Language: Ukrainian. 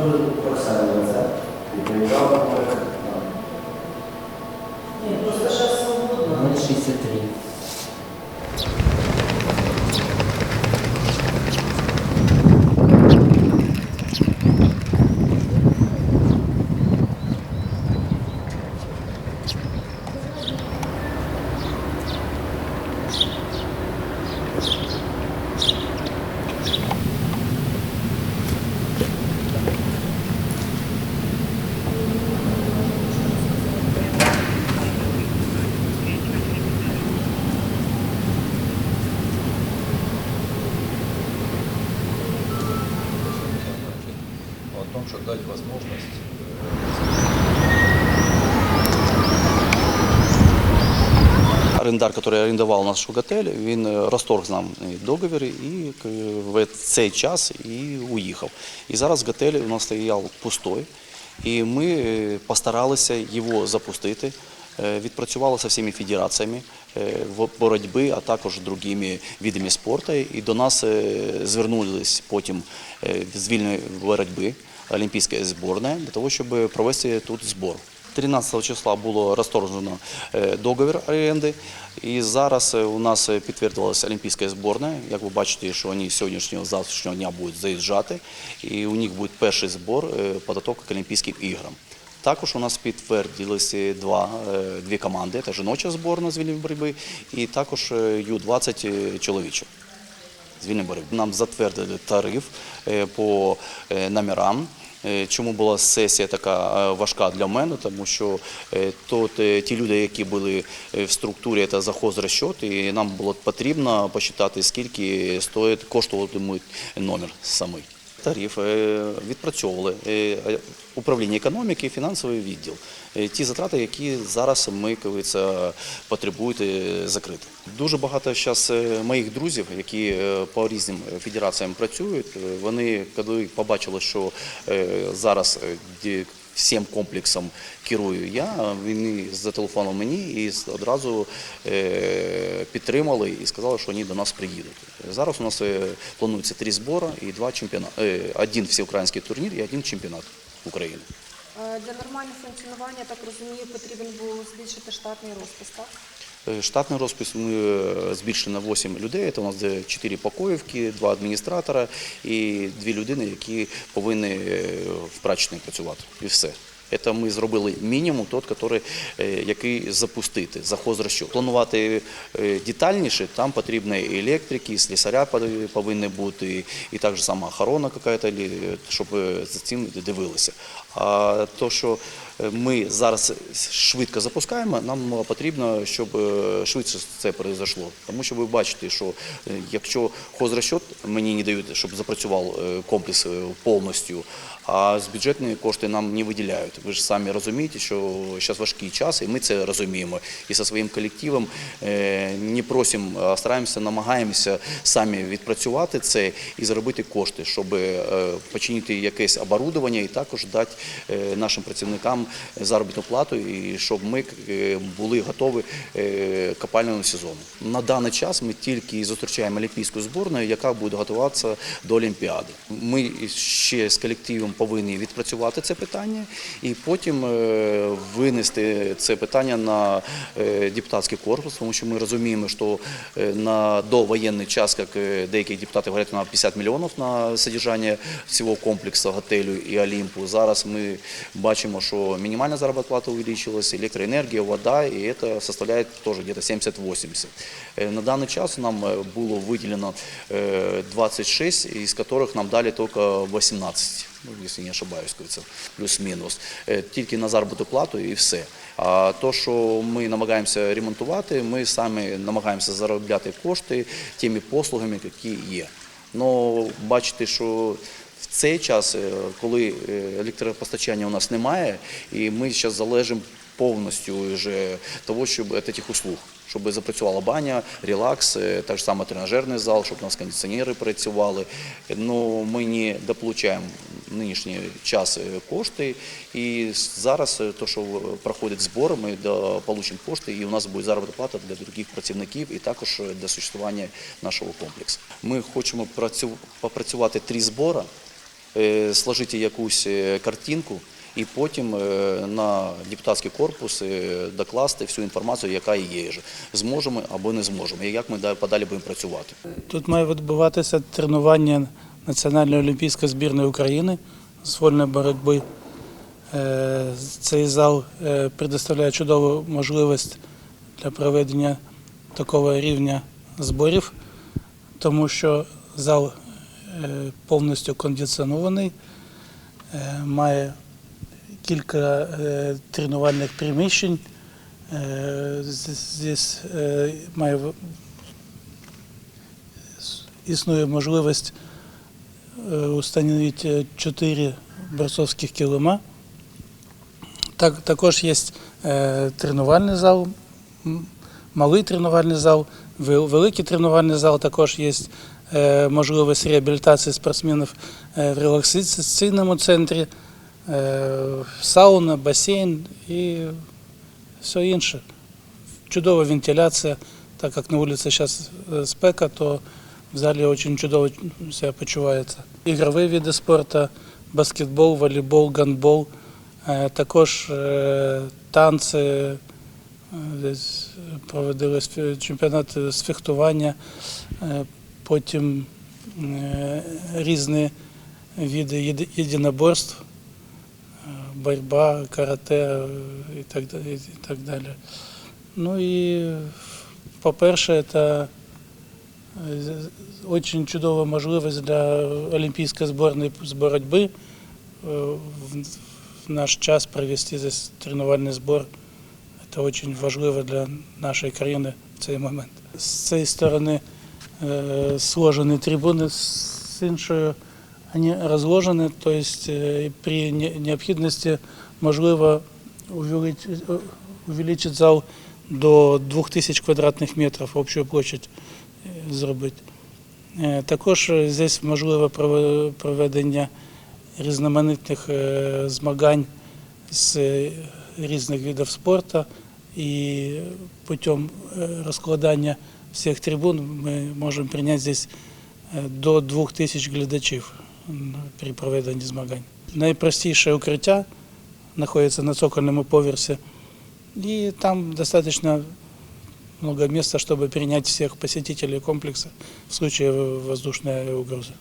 Можливо, что дать возможность Орендар, який орендував наш готель, він е, розторг з нами договір і в цей час і уїхав. І зараз готель у нас стояв пустой, і ми е, постаралися його запустити. Е, Відпрацювали з всіма федераціями е, боротьби, а також другими видами спорту. І до нас е, звернулись потім з вільної боротьби Олімпійська збірна для того, щоб провести тут збор. 13 числа було розторгнено е, договір оренди, і зараз е, у нас е, підтвердилася Олімпійська збірна. Як ви бачите, що вони сьогоднішнього завтрашнього дня будуть заїжджати, і у них буде перший збор підготовки к Олімпійським іграм. Також у нас підтвердилися два, дві команди: це жіноча зборна з вільної боротьби і також е, Ю-20 чоловіча з вільної боротьби. Нам затвердили тариф по номерам. Е, Чому була сесія така е, важка для мене? Тому що е, тут ті люди, які були в структурі, це захозрасчет, і нам було потрібно посчитати, скільки стоїть коштуватимуть номер самий. Тариф е, відпрацьовували е, управління економіки фінансовий відділ. Е, Ті затрати, які зараз ми говориться, потребують закрити. Дуже багато зараз моїх друзів, які по різним федераціям працюють, вони коли побачили, що зараз всім комплексом керую я, вони зателефонували мені і одразу е, підтримали і сказали, що вони до нас приїдуть. Зараз у нас е, планується три збори і два чемпіонати. Один всеукраїнський турнір і один чемпіонат України. Е, Для нормального функціонування, так розумію, потрібен був збільшити штатний розпис, так? Е, Штатний розпис ми е, збільшили на 8 людей. Це у нас 4 покоївки, 2 адміністратора і 2 людини, які повинні е, в прачечній працювати. І все. Це ми зробили мінімум, той, який, який запустити за хозрасчет. Планувати детальніше, там потрібні і електрики, і слісаря повинні бути, і так же сама охорона якась, щоб за цим дивилися. А то, що ми зараз швидко запускаємо, нам потрібно, щоб е, швидше це произошло. Тому що ви бачите, що е, якщо хозрасчет мені не дають, щоб запрацював е, комплекс е, повністю, а з бюджетні кошти нам не виділяють. Ви ж самі розумієте, що зараз важкий час, і ми це розуміємо. І зі своїм колективом е, не просимо, а стараємося, намагаємося самі відпрацювати це і заробити кошти, щоб е, починити якесь оборудовання і також дати е, нашим працівникам заробітну плату, і щоб ми е, були готові е, к опалювальному сезону. На даний час ми тільки зустрічаємо олімпійську збірну, яка буде готуватися до Олімпіади. Ми ще з колективом повинні відпрацювати це питання і потім е, винести це питання на депутатський корпус, тому що ми розуміємо, що на довоєнний час, як деякі депутати говорять, на 50 мільйонів на содержання всього комплексу готелю і Олімпу. Зараз ми бачимо, що мінімальна заробітна плата увеличилась, електроенергія, вода, і це составляє теж десь 70-80. Е, На даний час нам було виділено е, 26, із яких нам дали тільки 18 ну, якщо не ошибаюсь, плюс-мінус, тільки на заробітну плату і все. А то, що ми намагаємося ремонтувати, ми самі намагаємося заробляти кошти тими послугами, які є. Ну, бачите, що цей час, е, коли е, електропостачання у нас немає, і ми зараз залежимо повністю вже того, щоб цих услуг, щоб запрацювала баня, релакс, е, так само тренажерний зал, щоб у нас кондиціонери працювали. Ну, ми не дополучаємо нинішній час кошти, і зараз то, що проходить збор, ми получимо кошти, і у нас буде заробітна плата для других працівників і також для существування нашого комплексу. Ми хочемо працю- попрацювати три збори сложити якусь е, картинку і потім е, на депутатський корпус е, докласти всю інформацію, яка є. Зможемо або не зможемо, і як ми подалі будемо працювати. Тут має відбуватися тренування Національної олімпійської збірної України з вольної боротьби. Е, Цей зал е, предоставляє чудову можливість для проведення такого рівня зборів, тому що зал е, повністю кондиціонований, е, має кілька е, тренувальних приміщень. Е, Здесь е, має існує можливість е, установити чотири борцовських килима. Так, також є е, тренувальний зал, малий тренувальний зал, великий тренувальний зал, також є е, можливість реабілітації спортсменів е, в релаксаційному центрі, е, сауна, басейн і все інше. Чудова вентиляція, так як на вулиці зараз спека, то в залі дуже чудово себе почувається. Ігрові види спорту, баскетбол, волейбол, гандбол, е, також е, танці, е, десь проводились чемпіонати з фехтування, е, потім е, різні види єдиноборств, е, боротьба, карате е, і так, і так далі. Ну і, по-перше, це дуже чудова можливість для олімпійської збірної з боротьби в наш час провести здесь тренувальний збор. Це дуже важливо для нашої країни в цей момент. З цієї сторони е, сложені трибуни, з іншої вони розложені, тобто е, при не- необхідності можливо увеличити, увеличити зал до 2000 квадратних метрів общу площадь е, зробити. Е, Також е, здесь можливо прове- проведення різноманітних е, змагань з е, різних видів спорту і путем е, розкладання всіх трибун ми можемо прийняти здесь е, до 2000 глядачів при проведенні змагань. Найпростіше укриття знаходиться на цокольному поверсі, і там достатньо много места, чтобы принять всех посетителей комплекса в случае воздушной угрозы.